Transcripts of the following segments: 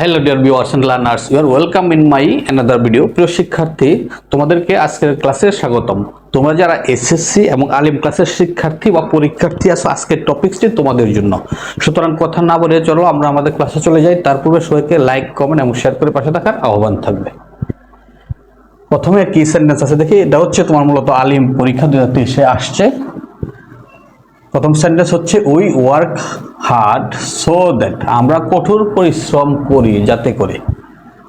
Hello dear viewers and learners you are welcome in my another video প্রিয় শিক্ষার্থী, তোমাদেরকে আজকের ক্লাসে স্বাগতম। তোমরা যারা এসএসসি এবং আলিম ক্লাসের শিক্ষার্থী বা পরীক্ষার্থী আছো, আজকের টপিকসটি তোমাদের জন্য। সুতরাং কথা না বলে চলো, আমরা আমাদের ক্লাসে চলে যাই। তার পূর্বে সবাইকে লাইক কমেন্ট এবং শেয়ার করে পাশে থাকার আহ্বান থাকবে। প্রথমে কি সেন্টেন্স আছে দেখি? এটা হচ্ছে তোমার মূলত আলিম পরীক্ষা দু হাজার আসছে। প্রথম সেন্টেন্স হচ্ছে we work hard so that আমরা কঠোর পরিশ্রম করি যাতে করে।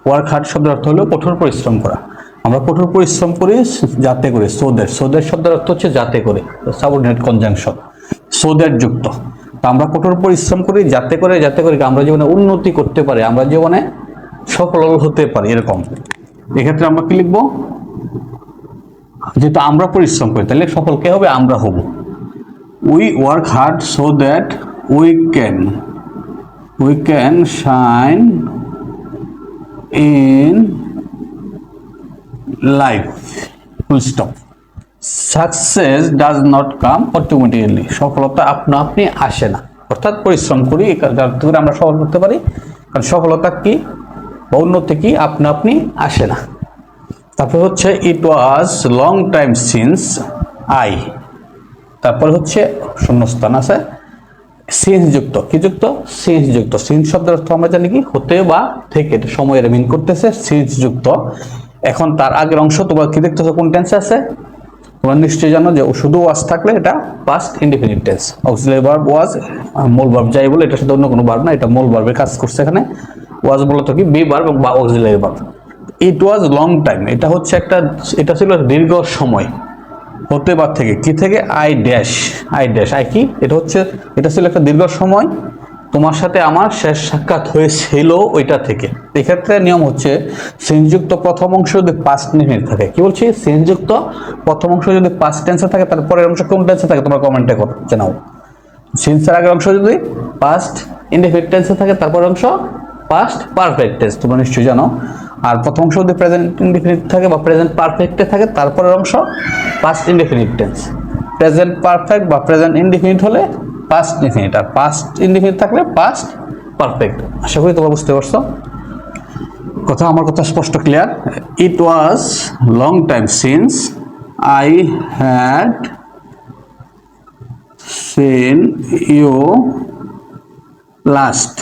ওয়ার্ক হার্ড শব্দের অর্থ হলো কঠোর পরিশ্রম করা। আমরা কঠোর পরিশ্রম করি যাতে করে সো দ্যাট সো দ্যাট শব্দের অর্থ হচ্ছে যাতে করে সাবঅর্ডিনেট কনজাংশন সো দ্যাট যুক্ত। তা আমরা কঠোর পরিশ্রম করি যাতে করে যাতে করে আমরা জীবনে উন্নতি করতে পারি, আমরা জীবনে সফল হতে পারি, এরকম। এক্ষেত্রে আমরা কি লিখব? যেহেতু আমরা পরিশ্রম করি, তাহলে সফল কে হবে? আমরা হব। We work hard so that we can we can shine in life. Full stop. Success does not come automatically. সফলতা আপনা আপনি আসে না। অর্থাৎ পরিশ্রম করি যার থেকে আমরা সফল করতে পারি। কারণ সফলতা কি? বা উন্নতি কি? আপনা আপনি আসে না। তারপর হচ্ছে it was long time since I তারপর হচ্ছে শূন্যস্থান আছে। যুক্ত। কি যুক্ত? যুক্ত। সিন্স শব্দের অর্থ আমরা জানি কি? হতে বা থেকে। সময়ের মিন করতেছে যুক্ত। এখন তার আগের অংশ, তোমরা কি দেখতেছো? কোন টেন্সে আছে? তোমরা নিশ্চয়ই জানো যে শুধু ওয়াজ থাকলে এটা past indefinite tense auxiliary verb was মূল ভার্ব যাই বলে এটার সাথে অন্য কোনো ভার্ব না, এটা মূল ভার্বে কাজ করছে এখানে। ওয়াজ মূলত কি? বি ভার্ব বা auxiliary verb it was long time এটা হচ্ছে একটা, এটা ছিল দীর্ঘ সময়। হতে পার থেকে। কি থেকে? I dash I dash I কি? এটা হচ্ছে, এটা ছিল একটা দীর্ঘ সময়। তোমার সাথে আমার শেষ সাক্ষাৎ হয়েছিল ওইটা থেকে। এক্ষেত্রে নিয়ম হচ্ছে সিনযুক্ত প্রথম অংশ যদি পাস্ট মিনিট থাকে। কি বলছি? সিনযুক্ত প্রথম অংশ যদি পাস্ট টেন্সে থাকে, তার পরের অংশ কোন টেন্সে থাকে? তোমরা কমেন্টে জানাও। সিন্সের আগের অংশ যদি পাস্ট ইনডিফিনিট টেন্সে থাকে তারপর অংশ পাস্ট পারফেক্ট টেন্স তোমরা নিশ্চয়ই জানো। আর প্রথম অংশ যদি প্রেজেন্ট ইনডিফিনিট থাকে বা প্রেজেন্ট পারফেক্টে থাকে, তারপরের অংশ past indefinite tense present perfect বা প্রেজেন্ট ইনডিফিনিট হলে পাস্ট ইনডিফিনিট আর পাস্ট ইনডিফিনিট থাকলে পাস্ট পারফেক্ট আশা করি তোমরা বুঝতে পারছ। কথা, আমার কথা স্পষ্ট clear it was long time since I had seen you last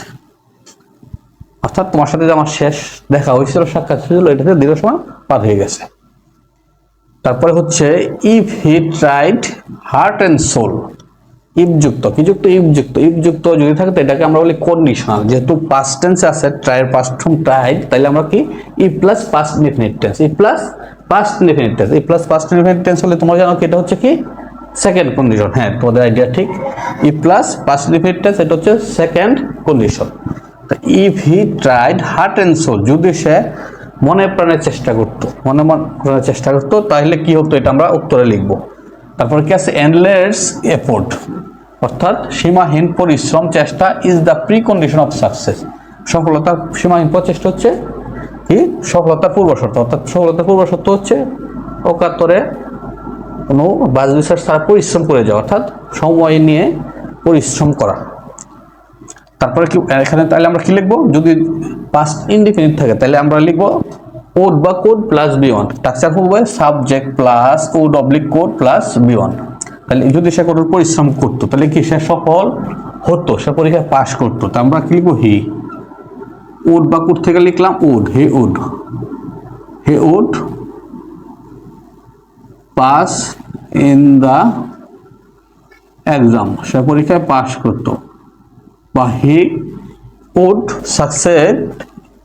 অর্থাৎ তোমার সাথে যে আমার শেষ দেখা হয়েছিল, সাক্ষাৎ হয়েছিল, এটাতে দীর্ঘ সময় পার হয়ে গেছে। তারপরে হচ্ছে if he tried heart and soul ইফযুক্ত কি যুক্ত? ইফযুক্ত ইফযুক্ত যদি থাকে এটাকে আমরা বলি কন্ডিশনাল যেহেতু পাস্ট টেন্স আছে ট্রাইয়ের পাস্ট ফর্ম ট্রাইড তাহলে আমরা কি? E plus past indefinite tense E plus past indefinite tense E plus past indefinite tense হলে তোমরা জানো কি? এটা হচ্ছে কি? সেকেন্ড কন্ডিশন হ্যাঁ তোমাদের আইডিয়া ঠিক। E plus past indefinite tense এটা হচ্ছে second condition if he tried heart and soul যদি সে মনে প্রাণে চেষ্টা করতো, মনে প্রাণে চেষ্টা করতো, তাহলে কি হতো? এটা আমরা উত্তরে লিখব। তারপর কি আছে? এন্ডলেস এফোর্ট অর্থাৎ সীমাহীন পরিশ্রম, চেষ্টা is the precondition of success সফলতা, সীমাহীন প্রচেষ্টা হচ্ছে কি? সফলতার পূর্ব শর্ত, অর্থাৎ সফলতার পূর্ব শর্ত হচ্ছে অকাতরে কোনো বাজ ছাড়া পরিশ্রম করে যাওয়া, অর্থাৎ সময় নিয়ে পরিশ্রম করা। তারপরে কি এখানে তাহলে আমরা কি লিখব? যদি পাস্ট ইনডিফিনিট থাকে, তাহলে আমরা লিখব কোড বা could plus V one structure হবে subject plus could oblique could plus V one তাহলে যদি সে কঠোর পরিশ্রম করতো, তাহলে কি সে সফল হতো? সে পরীক্ষায় পাশ করতো। তা আমরা কি লিখব? হি। উড বা কোড থেকে লিখলাম would. He would. He would pass in the exam সে পরীক্ষায় পাশ করতো। বা he would succeed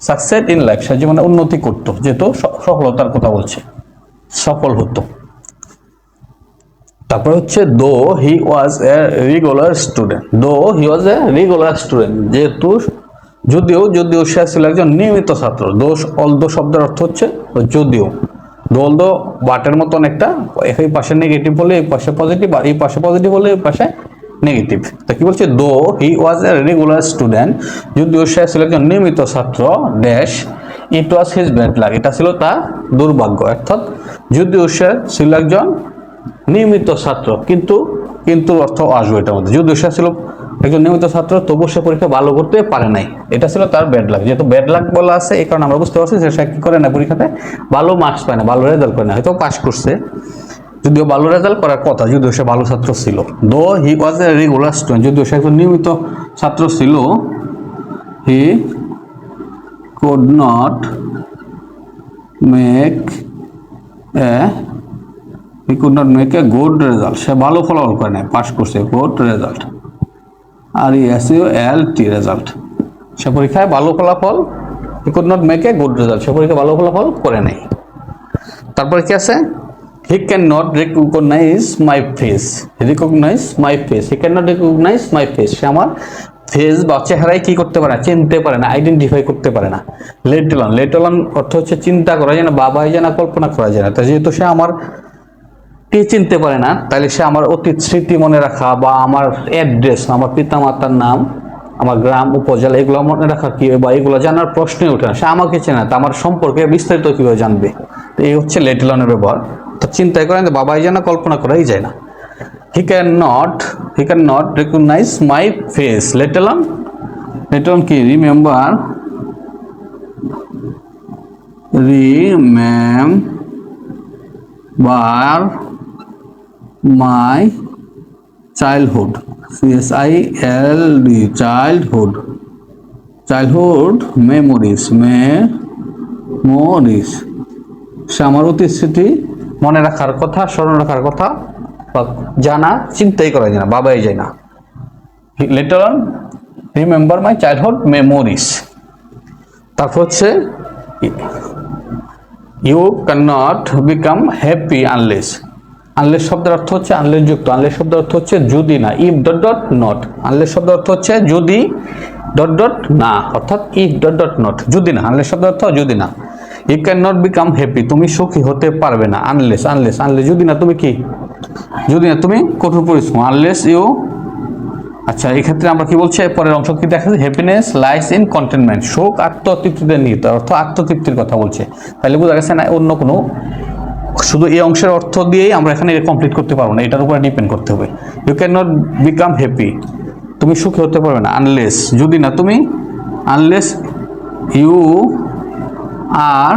succeed in life সে জীবনে উন্নতি করতো, যেহেতু সফলতার কথা বলছে, সফল হতো। তারপর হচ্ছে দো হি ওয়াজ এ রেগুলার স্টুডেন্ট দো হি ওয়াজ এ রেগুলার স্টুডেন্ট যেহেতু যদিও যদিও সে ছিল একজন নিয়মিত ছাত্র দোষ অলদো শব্দের অর্থ হচ্ছে যদিও। দোল দো বাটের মতন একটা, এই পাশে নেগেটিভ হলে এই পাশে পজিটিভ আর এই পাশে পজিটিভ হলে এই পাশে নেগেটিভ তা কি বলছে? দো হি ওয়াজ এ রেগুলার স্টুডেন্ট যদিও সে ছিল একজন নিয়মিত ছাত্র dash it was his bad luck এটা ছিল তার দুর্ভাগ্য। অর্থাৎ যদিও সে ছিল একজন নিয়মিত ছাত্র, কিন্তু কিন্তু অর্থ আসবে এটার মধ্যে। যদিও সে ছিল একজন নিয়মিত ছাত্র তবু সে পরীক্ষা ভালো করতে পারে নাই। এটা ছিল তার ব্যাড লাক যেহেতু ব্যাড লাক বলা আছে, এই কারণে আমরা বুঝতে পারছি যে সে কি করে না পরীক্ষাতে ভালো মার্কস পায় না, ভালো রেজাল্ট করে না, হয়তো পাস করছে। যদিও ভালো রেজাল্ট করার কথা, যদিও সে ভালো ছাত্র ছিল। দো হি ওয়াজ এ রেগুলার স্টুডেন্ট যদিও সে একজন নিয়মিত ছাত্র ছিল হি could not make a, he could not make a good result. সে ভালো ফলাফল করে নাই পাস করছে good result R S U L T result সে পরীক্ষায় ভালো ফলাফল he could not make a good result সে পরীক্ষায় ভালো ফলাফল করে নাই। তারপরে কি আছে? He can not recognise my face recognise my face he can not recognise my face সে আমার ফেস বা চেহারায় কি করতে পারে না? চিনতে পারে না আইডেন্টিফাই করতে পারে না। লেটলন লেটলন অর্থ হচ্ছে চিন্তা করা যায় না বাবাই যায় না কল্পনা করা যায় না। তাই যেহেতু সে আমার কে চিনতে পারে না, তাহলে সে আমার অতীত স্মৃতি মনে রাখা বা আমার অ্যাড্রেস আমার পিতামাতার নাম, আমার গ্রাম, উপজেলা, এগুলো মনে রাখা কি বা এগুলো জানার প্রশ্নই ওঠে না। সে আমাকে চেনে না, তা আমার সম্পর্কে বিস্তারিত কীভাবে জানবে? তো এই হচ্ছে লেটলনের ব্যবহার। তো চিন্তাই করেন যে বাবাই জানা কল্পনা করাই যায় না। He can not he can not recognise my face later on later on কি? Remember remember my childhood CS I L D childhood childhood memories memories সে আমার অতীত স্মৃতি মনে রাখার কথা, স্মরণ রাখার কথা, বা জানা, চিন্তাই করা যায় না, বাবাই যায় না। Later on remember my childhood memories তারপর হচ্ছে you can not become happy unless unless শব্দের অর্থ হচ্ছে আনলেস যুক্ত আনলেস শব্দের অর্থ হচ্ছে যদি না if dot dot not unless শব্দের অর্থ হচ্ছে যদি ডট ডট না, অর্থাৎ ইফ ডট ডট নট যদি না। আনলেস শব্দের অর্থ যদি না। You can not become happy তুমি সুখী হতে পারবে না আনলেস আনলেস আনলেস যদি না, তুমি কি? যদি না, তুমি কঠোর পরিশ্রম। আনলেস ইউ আচ্ছা এই ক্ষেত্রে আমরা কি বলছি? পরের অংশ কি দেখা হ্যাপিনেস লাইস ইন কন্টেনমেন্ট শোক আত্মতৃপ্তিতে নিহিত। অর্থ আত্মতৃপ্তির কথা বলছে। তাহলে বোঝা গেছে না, অন্য কোনো, শুধু এই অংশের অর্থ দিয়েই আমরা এখানে কমপ্লিট করতে পারব না। এটার উপরে ডিপেন্ড করতে হবে। You can not become happy তুমি সুখী হতে পারবে না আনলেস যদি না, তুমি unless you are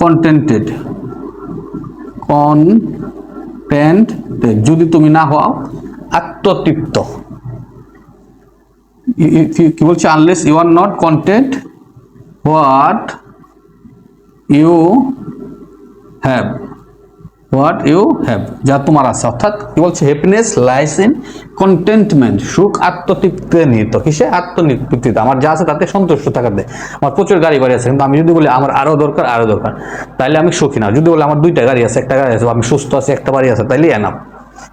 contented contented যদি তুমি না হও, আত্মতৃপ্ত। কি বলছে? Unless you are not content what you have what you have যা তোমার আছে। অর্থাৎ কি বলছে? হ্যাপিনেস লাইস ইন কন্টেন্টমেন্ট সুখ আত্মতৃপ্তিতে নিহিত। কিসে? আত্মতৃপ্তিতে আমার যা আছে তাতে সন্তুষ্ট থাকাতে আমার প্রচুর গাড়ি বাড়ি আছে, কিন্তু আমি যদি বলি আমার আরও দরকার আরও দরকার তাহলে আমি সুখী না। যদি বলি আমার দুইটা গাড়ি আছে, একটা গাড়ি আছে, আমি সুস্থ আছি, একটা বাড়ি আছে, তাইলে এনাম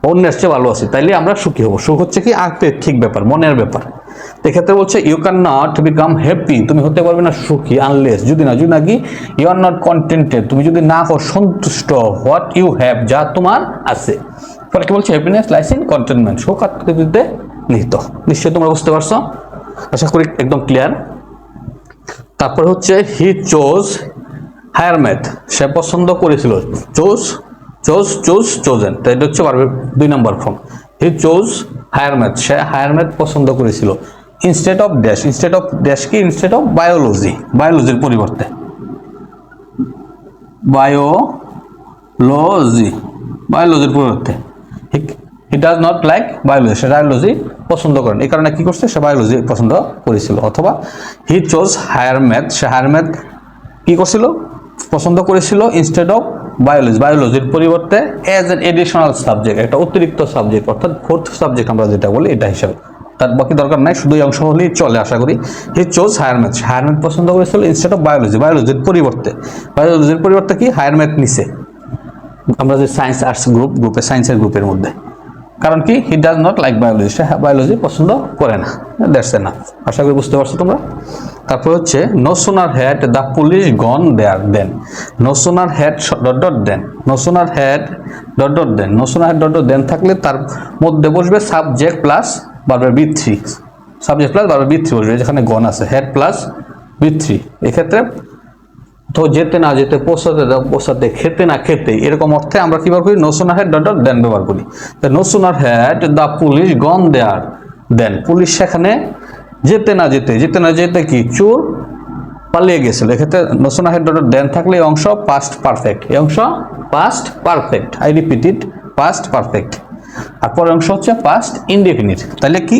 অন্যের চেয়ে ভালো আছি, তাইলে আমরা সুখী হব। সুখ হচ্ছে কি? ঠিক ব্যাপার, মনের ব্যাপার। এক্ষেত্রে বলছে you can not become happy তুমি হতে পারবে না সুখী আনলেস যদি না, যদি নাকি ইউ আর নট কন্টেন্টেড তুমি যদি না হও সন্তুষ্ট হোয়াট ইউ হ্যাভ যা তোমার আছে। পরে কি বলছে? হ্যাপিনেস লাইস ইন কন্টেনমেন্ট সুখ আত্মতৃপ্তিতে নিহিত। নিশ্চয়ই তোমরা বুঝতে পারছ? আশা করি একদম ক্লিয়ার তারপর হচ্ছে হি চোজ হায়ার ম্যাথ সে পছন্দ করেছিল চোজ চোজ চোজ চোজেন তো এটা হচ্ছে পারবে দুই নম্বর form he chose higher math say higher math পছন্দ করেছিল। Instead of dash instead of dash কি? ইনস্টেড অফ বায়োলজি বায়োলজির পরিবর্তে। বায়োলজি বায়োলজির পরিবর্তে। He does not like biology say biology পছন্দ করেন। এই কারণে কি করছে? সে বায়োলজি পছন্দ করেছিল। অথবা হি চোজ হায়ার ম্যাথ সে হায়ার ম্যাথ কি করছিল? পছন্দ করেছিল। ইনস্টেড অফ বায়োলজি বায়োলজির পরিবর্তে অ্যাজ এন এডিশনাল সাবজেক্ট একটা অতিরিক্ত সাবজেক্ট অর্থাৎ ফোর্থ সাবজেক্ট আমরা যেটা বলি এটা হিসাবে। তার বাকি দরকার নাই, শুধু অংশ হলেই চলে আশা করি। He chose higher math higher math পছন্দ করেছিল ইনস্টেড অফ বায়োলজি বায়োলজির পরিবর্তে। বায়োলজির পরিবর্তে কি? হায়ার ম্যাথ নিছে। আমরা যে সায়েন্স আর্টস গ্রুপ গ্রুপে সায়েন্সের গ্রুপের মধ্যে। কারণ কি? He does not like biology say biology পছন্দ করে না। দ্যাটস এ না আশা করি বুঝতে পারছ তোমরা? তারপর হচ্ছে no sooner had the police gone there than no sooner had dot dot than no sooner had dot dot than no sooner had dot dot than থাকলে তার মধ্যে বসবে সাবজেক্ট প্লাস বারবার বি থ্রি সাবজেক্ট প্লাস বারবার V three বসবে, যেখানে গন আছে। Had plus B three এক্ষেত্রে, তো যেতে না যেতে পোষাতে পোষাতে খেতে না খেতে, এরকম অর্থে আমরা কি ব্যবহার করি? No sooner head dot dot then ব্যবহার করি। No sooner had the police gone there than police সেখানে যেতে না যেতে যেতে না যেতে কি? চোর পালিয়ে গেছিল। এক্ষেত্রে নসুনা হেড দেন থাকলে এই অংশ পাস্ট পারফেক্ট এই অংশ past perfect I repeat it past perfect আর পরের অংশ হচ্ছে পাস্ট ইনডেফিনিট তাহলে কি?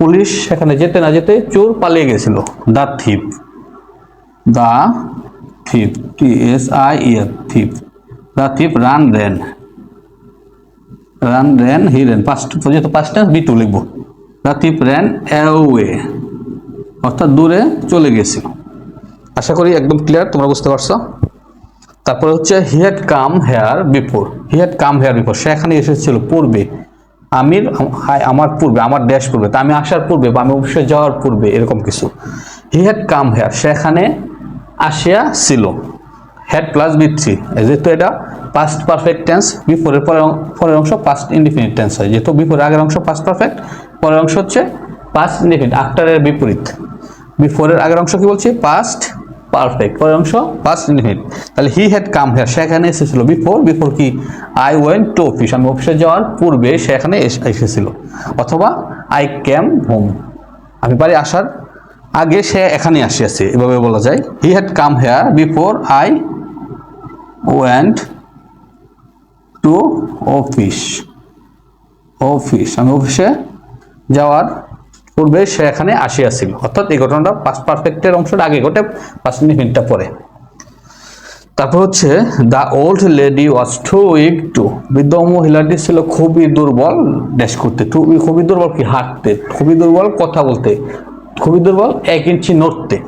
পুলিশ সেখানে যেতে না যেতে চোর পালিয়ে গেছিল। The thief the thief T S I F thief the thief run ran run ran he ran past যেহেতু পাস্ট বি টু লিখব। থিপ রেন অ্যাওয়ে অর্থাৎ দূরে চলে গেছিল আশা করি একদম ক্লিয়ার তোমরা বুঝতে পারছ? তারপরে হচ্ছে he had come here before he had come here before সে এখানে এসেছিল পূর্বে। আমির আমার পূর্বে, আমার দেশ পূর্বে। তা আমি আসার পূর্বে বা আমি অবশ্যই যাওয়ার পূর্বে এরকম কিছু। হি হ্যাড কাম হেয়ার সে এখানে আসিয়া ছিল। হ্যাড প্লাস বি থ্রি যেহেতু এটা পাস্ট পারফেক্ট টেন্স বিফোরের পরের পরের অংশ পাস্ট ইনডিফিনিট টেন্স হয়। যেহেতু বিফোরের আগের অংশ পাস্ট পারফেক্ট পরের অংশ হচ্ছে পাস্ট ইনডিফিনিট আফটারের বিপরীত। বিফোরের আগের অংশ কি বলছি? পাস্ট পারফেক্ট পরের অংশ পাস্ট ইনডিফিনিট তাহলে হি হ্যাড কাম হেয়ার সেখানে এসেছিল। বিফোর বিফোর কি? আই ওয়েন্ট টু অফিস আমি অফিসে যাওয়ার পূর্বে সেখানে এস- এসেছিল। অথবা আই ক্যাম হোম আমি বাড়ি আসার আগে সে এখানে আসিয়াছে। এভাবে বলা যায়। He had come here before I went to office office আমি অফিসে যাওয়ার পূর্বে সে এখানে আসিয়াছিল। অর্থাৎ এই ঘটনাটা পাস্ট পারফেক্টের অংশটা আগে ঘটে পাঁচ মিনিটটা পরে। তারপর হচ্ছে the old lady was too weak to বৃদ্ধ মহিলাটি ছিল খুবই দুর্বল ড্যাশ করতে। টু খুবই দুর্বল কি? হাঁটতে। খুবই দুর্বল কথা বলতে। খুবই দুর্বল এক ইঞ্চি নড়তে।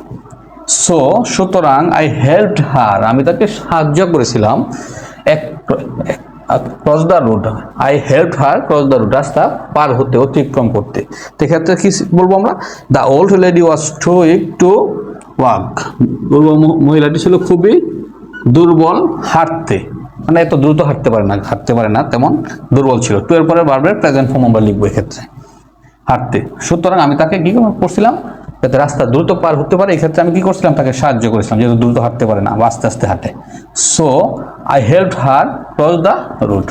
সো সুতরাং আই হেল্প হার আমি তাকে সাহায্য করেছিলাম। এক cross the road I help her cross the road রাস্তা পার হতে, অতিক্রম করতে। সেক্ষেত্রে কি বলব আমরা? The old lady was too weak to walk বলব মহিলাটি ছিল খুবই দুর্বল হাঁটতে। মানে এত দ্রুত হাঁটতে পারে না, হাঁটতে পারে না, তেমন দুর্বল ছিল। টু এর পরে বারবার প্রেজেন্ট ফর্ম আমরা লিখব এক্ষেত্রে। হাঁটতে। সুতরাং আমি তাকে কি করছিলাম যাতে রাস্তা দ্রুত পার হতে পারে এক্ষেত্রে আমি কি করছিলাম তাকে সাহায্য করেছিলাম যেহেতু দ্রুত হাঁটতে পারে না আস্তে আস্তে হাঁটে so I help her cross the route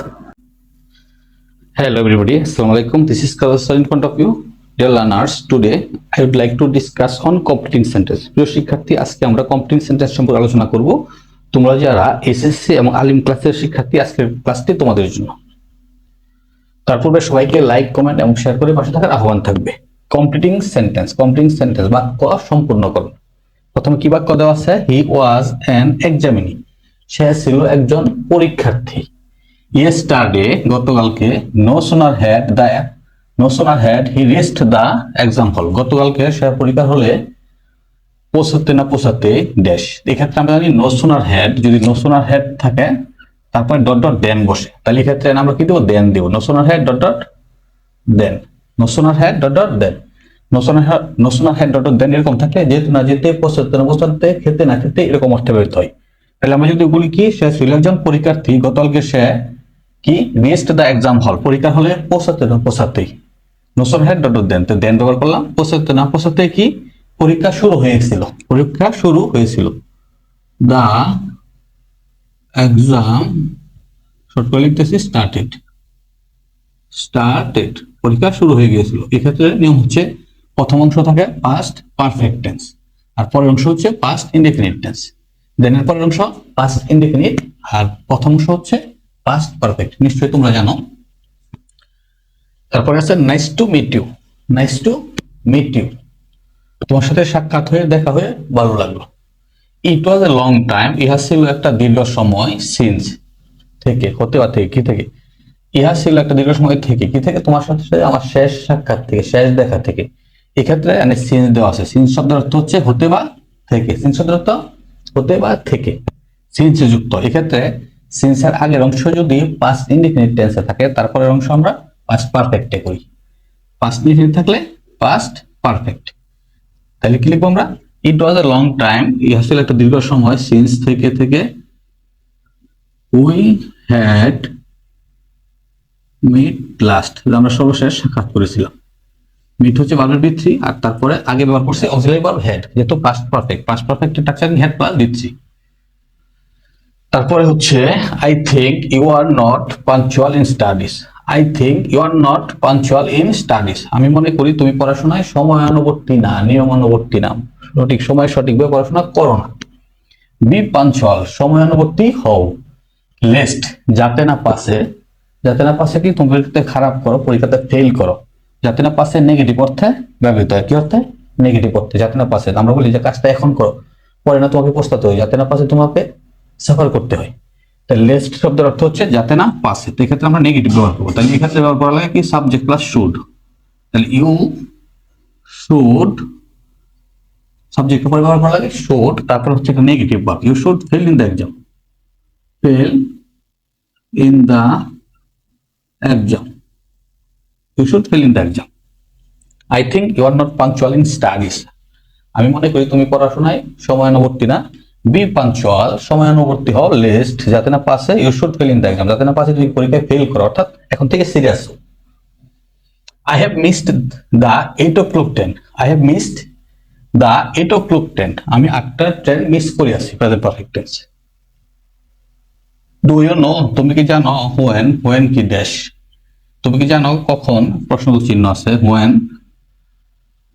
Hello everybody, alaikum. This is Kausar in front of you. Dear learners, today I would like to discuss on completing sentence. প্রিয় শিক্ষার্থী আজকে আমরা কমপ্লিটিং সেন্টেন্স সম্পর্কে আলোচনা করব তোমরা যারা এসএসসি এবং আলিম ক্লাসের শিক্ষার্থী আজকের ক্লাসটি তোমাদের জন্য তার পূর্বে সবাইকে লাইক কমেন্ট এবং শেয়ার করে পাশে থাকার আহ্বান থাকবে কমপ্লিটিং সেন্টেন্স কমপ্লিটিং সেন্টেন্স বাক্য সম্পূর্ণ করুন। প্রথমে কি বাক্য দেওয়া আছে? হি ওয়াজ অ্যান এক্সামিনি সে ছিল একজন পরীক্ষার্থী। ইয়েস্টারডে গতকালকে no sooner had the no sooner had he rest the example গতকালকে সে পরীক্ষা হলে পৌঁছাতে না পৌঁছাতে ড্যাশ এক্ষেত্রে আমরা জানি নো সোনার হ্যাড যদি নো সোনার হ্যাড থাকে, তারপরে ডট ডট দেন বসে। তাহলে এক্ষেত্রে আমরা কি দেবো? দেন দেবো। No sooner had dot dot than no sooner had dot dot than no sooner had dot dot than এরকম থাকলে যেতে না যেতে পৌঁছাতে না খেতে না খেতে এরকম অর্থে বেরোতে হয়। তাহলে আমরা যদি বলি কি, সে ছিল একজন পরীক্ষার্থী, গতকালকে সে কি রেস্ট দ্য এক্সাম হল পরীক্ষা হলে পৌঁছাতে না পৌঁছাতেই নোসন হ্যাড ডট দেন তো দেন ব্যবহার করলাম পৌঁছাতে না পৌঁছাতে কি, পরীক্ষা শুরু হয়েছিল। পরীক্ষা শুরু হয়েছিল। দা এক্সাম শর্ট করে লিখতেছি স্টার্টেড স্টার্টেড পরীক্ষা শুরু হয়ে গিয়েছিল। এক্ষেত্রে নিয়ম হচ্ছে প্রথম অংশ থাকে পাস্ট পারফেক্ট টেন্স আর পরের অংশ হচ্ছে পাস্ট ইনডেফিনিট টেন্স দেনের পরের অংশ পাস্ট ইনডেফিনিট আর প্রথম অংশ হচ্ছে পাস্ট পারফেক্ট নিশ্চয়ই তোমরা জানো। তারপরে আছে nice to meet you nice to meet you তোমার সাথে সাক্ষাৎ হয়ে, দেখা হয়ে ভালো লাগল। ইট ওয়াজ এ লং টাইম ইহা ছিল একটা দীর্ঘ সময় সিন্স থেকে, হতে বা থেকে, কি থেকে? ইহা ছিল একটা দীর্ঘ সময় থেকে, কি থেকে? তোমার সাথে সাথে আমার শেষ সাক্ষাৎ থেকে, শেষ দেখা থেকে। এক্ষেত্রে এখানে সিন্স দেওয়া আছে। সিন্স শব্দের অর্থ হচ্ছে হতে বা থেকে। সিন্স শব্দের অর্থ হতে বা থেকে। সিন্স যুক্ত। এক্ষেত্রে সিন্সের আগের অংশ যদি পাস্ট ইনডিফিনিট টেন্সে থাকে, তারপরের অংশ আমরা পাস্ট পারফেক্টে করি। পাস্ট ইনডিফিনিট থাকলে পাস্ট পারফেক্ট তাহলে কি লিখব আমরা? ইট ওয়াজ এ লং টাইম ইহা ছিল একটা দীর্ঘ সময়। সিন্স থেকে থেকে উই হ্যাড মিট লাস্ট আমরা সর্বশেষ সাক্ষাৎ করেছিলাম। মিট হচ্ছে ভার্বের বৃদ্ধি, আর তারপরে আগে ব্যবহার করছে অক্সিলারি ভার্ব হেড যেহেতু past perfect past perfect structure had plus দিচ্ছি। তারপরে হচ্ছে I think you are not punctual in studies I think you are not punctual in studies আমি মনে করি তুমি পড়াশোনায় সময়ানুবর্তী না, নিয়মানুবর্তী না। সঠিক সময় সঠিকভাবে পড়াশোনা করো না। বি পাঞ্চুয়াল সময়ানুবর্তী হও। লেস্ট যাতে না পাসে যাতে না পাশে কি তুমি খারাপ করো, পরীক্ষাতে ফেল করো, যাতে না পাশে নেগেটিভ অর্থে ব্যবহৃত হয়। কি অর্থে? নেগেটিভ অর্থে, যাতে না পাশে। আমরা বলি যে কাজটা এখন করো, পরে না তোমাকে পস্তাতে হয়, যাতে না পাশে তোমাকে সাফার করতে হয়। তাহলে লেস্ট শব্দের অর্থ হচ্ছে যাতে না পাসে তো এক্ষেত্রে আমরা নেগেটিভ ব্যবহার করব। তাহলে এক্ষেত্রে ব্যবহার করা লাগে কি? সাবজেক্ট প্লাস শুড তাহলে ইউ শুড সাবজেক্ট উপরে ব্যবহার করা লাগে? শুড তারপর হচ্ছে একটা negative verb you should fail in the exam fail in the exam you should fail in the exam I think you are not punctual in studies আমি মনে করি তুমি পড়াশোনায় সময়ানুবর্তী না। বি পাঞ্চুয়াল সময়ানুবর্তী হও লিস্ট যাতে না পাসে you should fail in the exam যাতে না পাসে তুমি পরীক্ষায় ফেল করো, অর্থাৎ এখন থেকে serious I have missed the eight o'clock train I have missed the eight o'clock train আমি আটটা ট্রেন মিস করে আসি present perfect tense do you know তুমি কি জানো? হোয়েন হোয়েন কি ড্যাশ তুমি কি জানো কখন? প্রশ্ন চিহ্ন আছে। When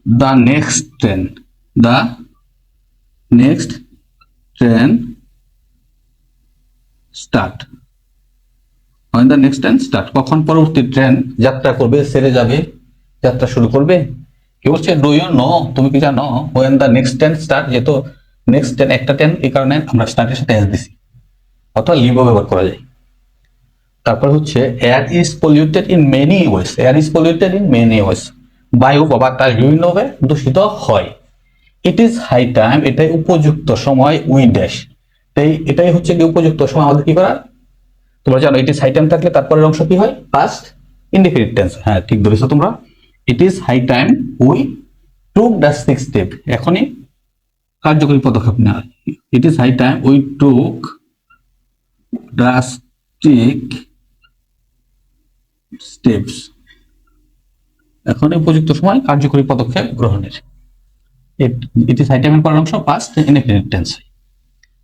the next train the next train start when the next train start কখন পরবর্তী ট্রেন যাত্রা করবে ছেড়ে যাবে, যাত্রা শুরু করবে? কি বলছে? ডু ইউ নো তুমি কি জানো? When the next train start যেহেতু নেক্সট ট্রেন একটা ট্রেন এই কারণে আমরা স্টার্টের সাথে এস দিছি। অথবা লিভও ব্যবহার করা যায়। তারপর হচ্ছে air is polluted in many ways air is polluted in many ways বায়ু, বা বাতাস বিভিন্নভাবে দূষিত হয়। ইট ইজ হাই টাইম এটাই উপযুক্ত সময় উই ড্যাশ। তাই এটাই হচ্ছে কি উপযুক্ত সময়। আমাদের কি করা তোমরা জানো ইট ইজ হাই টাইম থাকলে তারপরের অংশ কি হয়? পাস্ট ইনডিফিনিট টেন্স হ্যাঁ ঠিক ধরেছো তোমরা। It is high time we took the six step এখনই কার্যকরী পদক্ষেপ নেওয়া। It is high time we took drastic steps এখন উপযুক্ত সময় কার্যকরী পদক্ষেপ গ্রহণের। ইট ইজ আইটেমের পরের অংশ পাস্ট ইনডিফিনিট টেন্স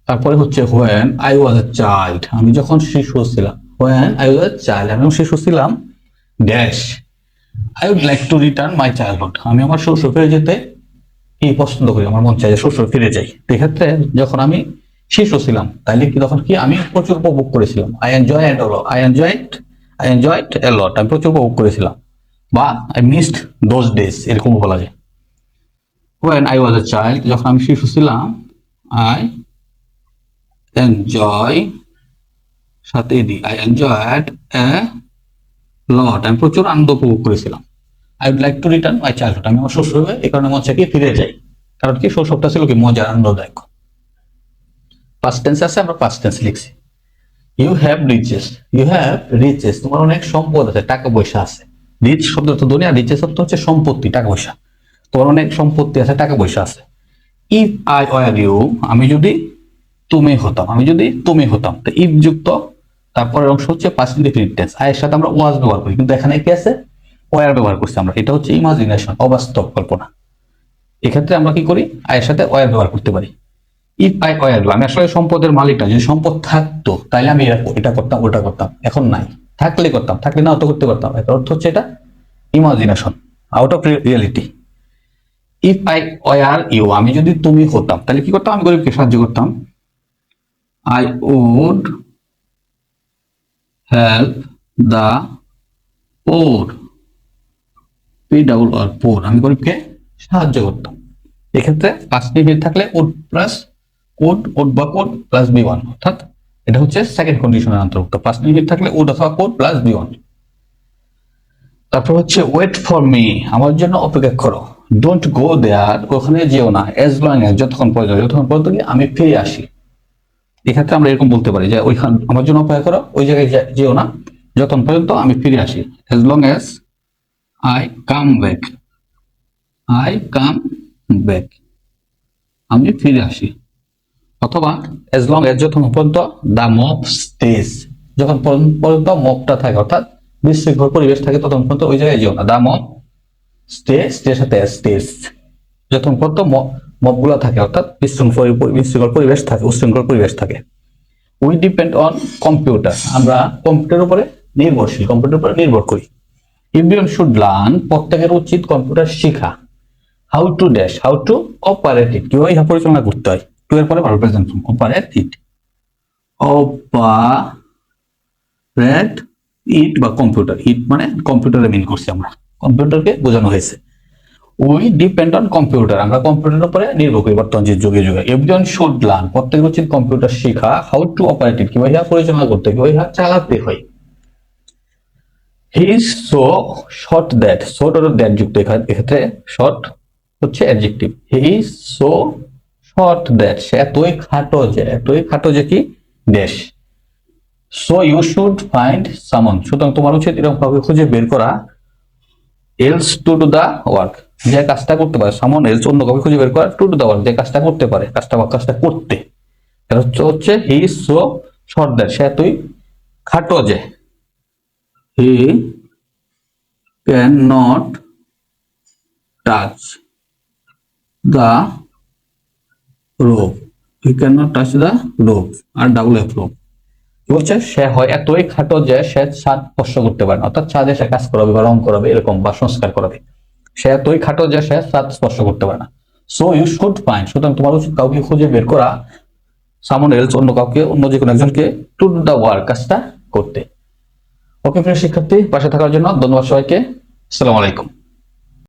তারপরে হচ্ছে when I was a child আমি যখন শিশু ছিলাম when I was a child আমি যখন শিশু ছিলাম dash I would like to return my childhood আমি আমার শ্বশুর ফিরে যেতে কি পছন্দ করি, আমার মন চাই যে শ্বশুর ফিরে যাই। এক্ষেত্রে যখন আমি শিশু ছিলাম তাইলে কি তখন কি আমি প্রচুর উপভোগ করেছিলাম। I enjoy and I enjoy I enjoy a lot আমি প্রচুর উপভোগ করেছিলাম। বা আই মিসড দোজ ডেজ এরকম বলা যায়। When I was a child, যখন আমি শিশু ছিলাম আই এনজয় সাথে the, I enjoyed a lot আমি প্রচুর আনন্দ উপভোগ করেছিলাম। I would like to return my childhood, আমি আমার শৈশবে এই কারণে মন চাই কি ফিরে যাই। কারণ কি, শৈশবটা ছিল কি, মজার, আনন্দদায়ক। পাস্ট টেন্স আছে, আমরা পাস্ট টেন্স লিখছি। You have riches you have riches তোমার অনেক সম্পদ আছে, টাকা পয়সা আছে। রিচ শব্দ তো দুনিয়া রিচেস শব্দ হচ্ছে সম্পত্তি, টাকা পয়সা। তোমার অনেক সম্পত্তি আছে, টাকা পয়সা আছে। ইফ আই ওয়ার ইউ আমি যদি তুমি হতাম, আমি যদি তুমি হতাম, তো ইফ যুক্ত, তারপরের অংশ হচ্ছে পাস্ট ইনডিফিনিট টেন্স আয়ের সাথে আমরা ওয়াজ ব্যবহার করি, কিন্তু এখানে কি আছে? ওয়ার ব্যবহার করছি আমরা, এটা হচ্ছে ইমাজিনেশন অবাস্তব কল্পনা। এক্ষেত্রে আমরা কি করি? আয়ের সাথে ওয়ার ব্যবহার করতে পারি। ইফ আই ওয়ার আমি আসলে সম্পদের মালিক না, যদি সম্পদ থাকতো তাহলে আমি এটা- এটা করতাম, ওটা করতাম, এখন নাই। থাকলে করতাম, থাকলে না তো করতে পারতাম এর অর্থ হচ্ছে এটা imagination out of reality if I were you আমি যদি তুমি হতাম, তাহলে কি করতাম? আমি গরিবকে সাহায্য করতাম। I would help the poor P double R poor আমি গরিবকে সাহায্য করতাম। এক্ষেত্রে পাঁচ নিবিড় থাকলে উড প্লাস উড কোড বা কোড প্লাস বি ওয়ান অর্থাৎ এটা হচ্ছে সেকেন্ড কন্ডিশনের অন্তর্ভুক্ত। পাঁচ নিবিড় থাকলে উড অথবা কোড প্লাস বি ওয়ান তারপর হচ্ছে ওয়েট ফর মি আমার জন্য অপেক্ষা করো। ডোন্ট গো দেয়ার ওখানে যেও না এজ লং এজ যতক্ষণ পর্যন্ত যতক্ষণ পর্যন্ত কি আমি ফিরে আসি। এক্ষেত্রে আমরা এরকম বলতে পারি যে ওইখান, আমার জন্য অপেক্ষা করো, ওই জায়গায় যেও না, যতক্ষণ পর্যন্ত আমি ফিরে আসি। As long as I come back I come back আমি ফিরে আসি। অথবা এজ লং এজ যতক্ষণ পর্যন্ত দ্য মপ স্টেজ যখন পর্যন্ত- মপটা থাকে, অর্থাৎ বিশৃঙ্খল পরিবেশ থাকে ততক্ষণ পর্যন্ত ওই জায়গায় যেও না। দ্য মপ স্টে স্টের সাথে স্টেজ যতক্ষণ পর্যন্ত মপগুলো থাকে, অর্থাৎ বিশৃঙ্খল বিশৃঙ্খল পরিবেশ থাকে, উশৃঙ্খল পরিবেশ থাকে। উই ডিপেন্ড অন কম্পিউটার আমরা কম্পিউটার উপরে নির্ভরশীল কম্পিউটার উপর নির্ভর করি। এভরিওয়ান শুড লার্ন প্রত্যেকের উচিত কম্পিউটার শেখা। How to dash how to operate it কীভাবে ইহা পরিচালনা করতে হয়? টু এর পরে ভালো present form operate it operate it বা কম্পিউটার ইট মানে কম্পিউটারে মিন করছি আমরা। কম্পিউটারকে বোঝানো হয়েছে। উই ডিপেন্ড অন কম্পিউটার আমরা কম্পিউটারের উপরে নির্ভর করি বর্তমান যে যুগে। যুগে এভরিওয়ান শুড লার্ন প্রত্যেকের উচিত কম্পিউটার শেখা হাউ টু অপারেট ইট কীভাবে ইহা পরিচালনা করতে, কীভাবে ইহা চালাতে হয়। He is so short that short or that যুক্ত এক্ষেত্রে শর্ট হচ্ছে adjective he is so short সে এতই খাটো যে, এতই খাটো যে কি? দেশ। সো ইউ শুড ফাইন্ড সামন সুতরাং তোমার উচিত এরকম কাউকে খুঁজে বের করা else to to the work যে কাজটা করতে পারে সামন এলস অন্য কাউকে খুঁজে বের করা টু টু দা ওয়ার্ক যে কাজটা করতে পারে, কাজটা বা কাজটা করতে। এটা হচ্ছে হচ্ছে হি সো শর্ট দ্যাট সে এতই খাটো যে he can not touch the rope he cannot touch the rope আর ডাবল এফ রোপ বলছে? সে হয় এতই খাটো যে সে ছাদ স্পর্শ করতে পারে না, অর্থাৎ ছাদে সে কাজ করাবে বা রং করাবে এরকম বা সংস্কার করাবে। সে এতই খাটো যে সে ছাদ স্পর্শ করতে পারে না। সো ইউ শুড ফাইন্ড সুতরাং তোমার উচিত কাউকে খুঁজে বের করা সামন এলস অন্য কাউকে, অন্য যে কোনো একজনকে টু দা ওয়ার্ক কাজটা করতে। ওকে প্রিয় শিক্ষার্থী, পাশে থাকার জন্য ধন্যবাদ সবাইকে। আসসালামু আলাইকুম।